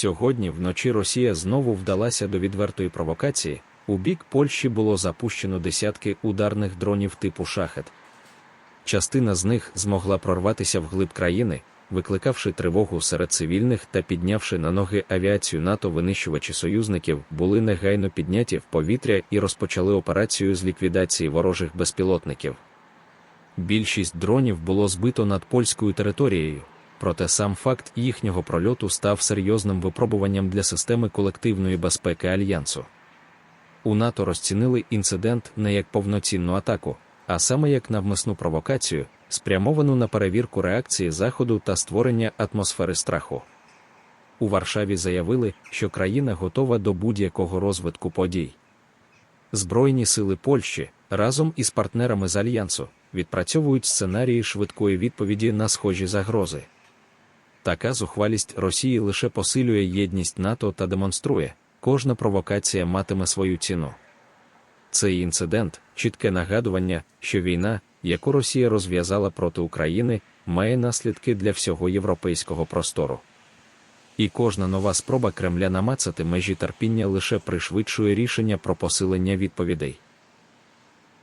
Сьогодні вночі Росія знову вдалася до відвертої провокації. У бік Польщі було запущено десятки ударних дронів типу шахет. Частина з них змогла прорватися вглиб країни, викликавши тривогу серед цивільних та піднявши на ноги авіацію НАТО винищувачі союзників, були негайно підняті в повітря і розпочали операцію з ліквідації ворожих безпілотників. Більшість дронів було збито над польською територією, проте сам факт їхнього прольоту став серйозним випробуванням для системи колективної безпеки альянсу. У НАТО розцінили інцидент не як повноцінну атаку, а саме як навмисну провокацію, спрямовану на перевірку реакції Заходу та створення атмосфери страху. У Варшаві заявили, що країна готова до будь-якого розвитку подій. Збройні сили Польщі разом із партнерами з альянсу відпрацьовують сценарії швидкої відповіді на схожі загрози. Така зухвалість Росії лише посилює єдність НАТО та демонструє, кожна провокація матиме свою ціну. Цей інцидент чітке нагадування, що війна, яку Росія розв'язала проти України, має наслідки для всього європейського простору. І кожна нова спроба Кремля намацати межі терпіння лише пришвидшує рішення про посилення відповідей.